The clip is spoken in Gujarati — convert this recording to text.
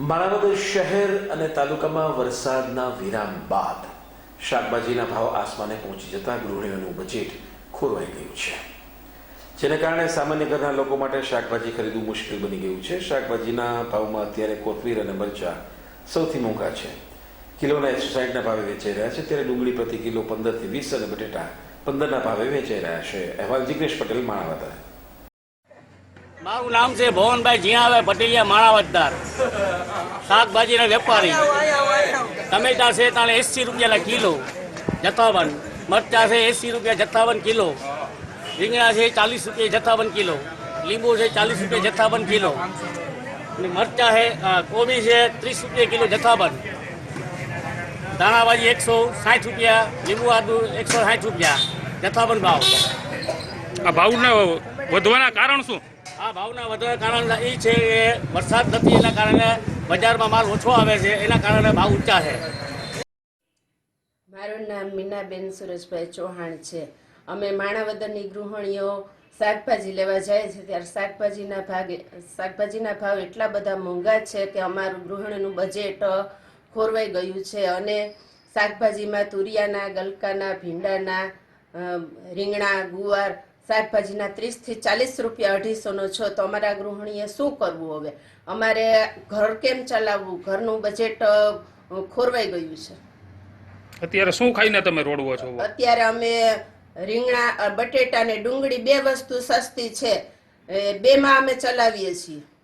માણાવદર શહેર અને તાલુકામાં વરસાદના વિરામ બાદ શાકભાજીના ભાવ આસમાને પહોંચી જતા ગૃહિણીઓનું બજેટ ખોરવાઈ ગયું છે. જેને કારણે સામાન્ય ઘરના લોકો માટે શાકભાજી ખરીદવું મુશ્કેલ બની ગયું છે. શાકભાજીના ભાવમાં અત્યારે કોથમીર અને મરચા સૌથી મોંઘા છે. કિલોના એકસો સાઠના ભાવે વેચાઈ રહ્યા છે. ત્યારે ડુંગળી પ્રતિ કિલો પંદરથી વીસ અને બટેટા પંદરના ભાવે વેચાઈ રહ્યા છે. અહેવાલ જિગ્નેશ પટેલ, માણાવદર. મારું નામ છે ભવનભાઈ જીયાભાઈ પટેલિયા માણાવતદાર. શાકભાજીના વેપારી. ટમેટા છે તાણે એંસી રૂપિયાના કિલો જથ્થાબંધ મરચા છે એંસી રૂપિયા જથ્થાબંધ કિલો. રીંગણા છે ચાલીસ રૂપિયા જથ્થાબંધ કિલો. લીંબુ છે ચાલીસ રૂપિયા જથ્થાબંધ કિલો. અને મરચા છે કોબી છે ત્રીસ રૂપિયા કિલો જથ્થાબંધ ધાણાભાજી એકસો સાઠ રૂપિયા, લીંબુ આદુ એકસો સાઠ રૂપિયા. જથ્થાબંધ ભાવ. આ ભાવના વધવાના કારણ શું? આ ભાવના વધારે કારણ એ છે કે વરસાદ નથી, એના કારણે બજારમાં માલ ઓછો આવે છે, એના કારણે ભાવ ઊંચા છે. મારું નામ મીનાબેન સુરેશભાઈ ચૌહાણ છે. અમે માણાવદરની ગૃહિણીઓ શાકભાજી લેવા જાય છે, ત્યારે શાકભાજીના ભાગે, શાકભાજીના ભાવ એટલા બધા મોંઘા છે કે અમારું ગૃહિણીનું બજેટ ખોરવાઈ ગયું છે અને શાકભાજીમાં તુરિયાના, ગલકાના, ભીંડાના રીંગણા, ગુવાર શાકભાજીના ત્રીસથી ચાલીસ રૂપિયા અઢીસોનો છો. તો અમારા ગૃહિણીએ શું કરવું હવે? અમારે ઘર કેમ ચલાવવું? ઘરનું બજેટ ખોરવાઈ ગયું છે. અત્યારે શું ખાઈને તમે રોડવો છો? અત્યારે અમે રીંગણા બટેટા ને ડુંગળી બે વસ્તુ સસ્તી છે. એ બેમાં અમે ચલાવીએ છીએ.